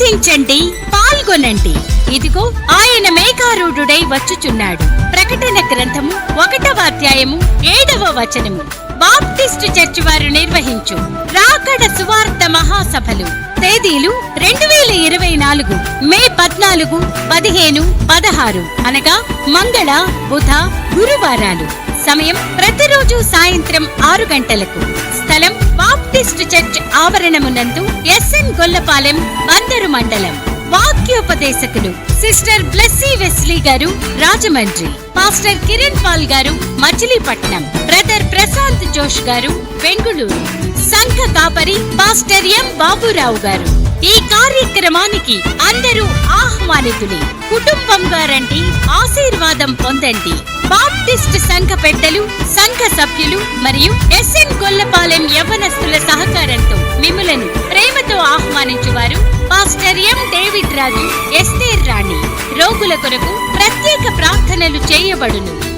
ప్రార్థించండి పాల్గొనండి. ఇదిగో ఆయన మేఘారూఢుడై వచ్చుచున్నాడు. ప్రకటన గ్రంథము ఒకటవ అధ్యాయము ఏడవ వచనము. బాప్టిస్ట్ చర్చ్ వారు నిర్వహించు. రాకడ సువార్త మహాసభలు. తేదీలు రెండు వేల ఇరవై నాలుగు మే పద్నాలుగు పదిహేను పదహారు. అనగా మంగళ బుధ గురువారాలు. సమయం ప్రతిరోజు సాయంత్రం ఆరు గంటలకు. బాప్టిస్ట్ చర్చ్ ఆవరణమునందు ఎస్ఎన్ గొల్లపాలెం బందరు మండలం. వాక్యోపదేశకులు సిస్టర్ బ్లెస్సీ వెస్లీ గారు రాజమండ్రి. పాస్టర్ కిరణ్ పాల్ గారు మచిలీపట్నం. బ్రదర్ ప్రశాంత్ జోష్ గారు బెంగుళూరు. సంఘ కాపరి పాస్టర్ ఎం బాబురావు గారు. ఈ కార్యక్రమానికి అందరూ ఆహ్వానితులే. కుటుంబంగా రండి ఆశీర్వాదం పొందండి. బాప్టిస్ట్ సంఘ పెద్దలు సంఘ సభ్యులు మరియు ఎస్ఎన్ గొల్లపాలెం యవనస్తుల సహకారంతో మిములను ప్రేమతో ఆహ్వానించువారు pastor M David Raju Esther Rani. రోగుల కొరకు ప్రత్యేక ప్రార్థనలు చేయబడును.